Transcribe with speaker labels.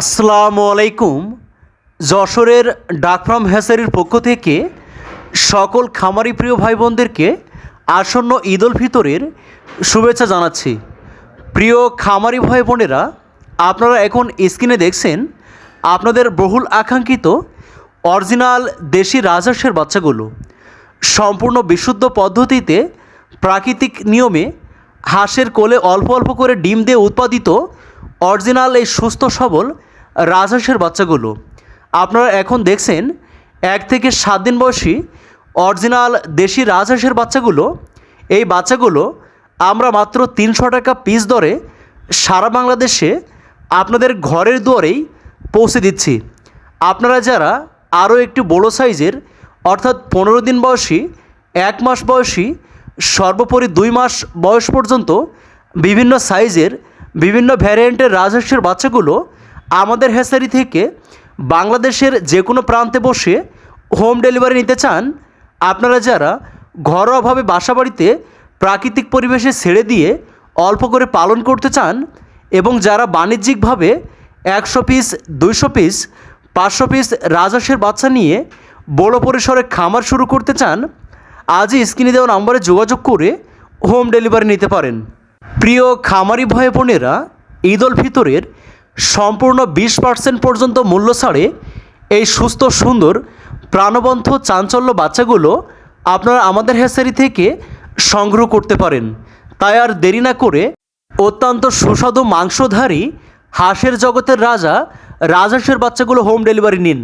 Speaker 1: আসসালামু আলাইকুম। যশোরের ডাকফ্রাম হ্যাসারির পক্ষ থেকে সকল খামারি প্রিয় ভাই বোনদেরকে আসন্ন ঈদ উল ফিতরের শুভেচ্ছা জানাচ্ছি। প্রিয় খামারি ভাই বোনেরা আপনারা এখন স্ক্রিনে দেখছেন আপনাদের বহুল আকাঙ্ক্ষিত অরিজিনাল দেশি রাজহাঁসের বাচ্চাগুলো। সম্পূর্ণ বিশুদ্ধ পদ্ধতিতে প্রাকৃতিক নিয়মে হাঁসের কোলে অল্প অল্প করে ডিম দিয়ে উৎপাদিত অরিজিনাল এই সুস্থ সবল রাজহাঁসের বাচ্চাগুলো। আপনারা এখন দেখছেন, এক থেকে সাত দিন বয়সী অরিজিনাল দেশি রাজহাঁসের বাচ্চাগুলো। এই বাচ্চাগুলো আমরা মাত্র তিনশো টাকা পিস দরে সারা বাংলাদেশে আপনাদের ঘরের দুয়ারেই পৌঁছে দিচ্ছি। আপনারা যারা আরও একটু বড়ো সাইজের, অর্থাৎ পনেরো দিন বয়সী, এক মাস বয়সী, সর্বোপরি দুই মাস বয়স পর্যন্ত বিভিন্ন সাইজের বিভিন্ন ভ্যারিয়েন্টের রাজহাঁসের বাচ্চাগুলো আমাদের হ্যাসারি থেকে বাংলাদেশের যে কোনো প্রান্তে বসে হোম ডেলিভারি নিতে চান, আপনারা যারা ঘরোয়াভাবে বাসাবাড়িতে প্রাকৃতিক পরিবেশে ছেড়ে দিয়ে অল্প করে পালন করতে চান এবং যারা বাণিজ্যিকভাবে একশো পিস, দুইশো পিস, পাঁচশো পিস রাজহাঁসের বাচ্চা নিয়ে বড় পরিসরে খামার শুরু করতে চান, আজই স্ক্রিনে দেওয়া নম্বরে যোগাযোগ করে হোম ডেলিভারি নিতে পারেন। প্রিয় খামারি ভাই বোনেরা ঈদ উল ফিতরের সম্পূর্ণ বিশ পার্সেন্ট পর্যন্ত মূল্য ছাড়ে এই সুস্থ, সুন্দর, প্রাণবন্ত, চাঞ্চল্য বাচ্চাগুলো আপনারা আমাদের হ্যাসারি থেকে সংগ্রহ করতে পারেন। তাই আর দেরি না করে অত্যন্ত সুস্বাদু মাংসধারী হাঁসের জগতের রাজা, রাজহাঁসের বাচ্চাগুলো হোম ডেলিভারি নিন।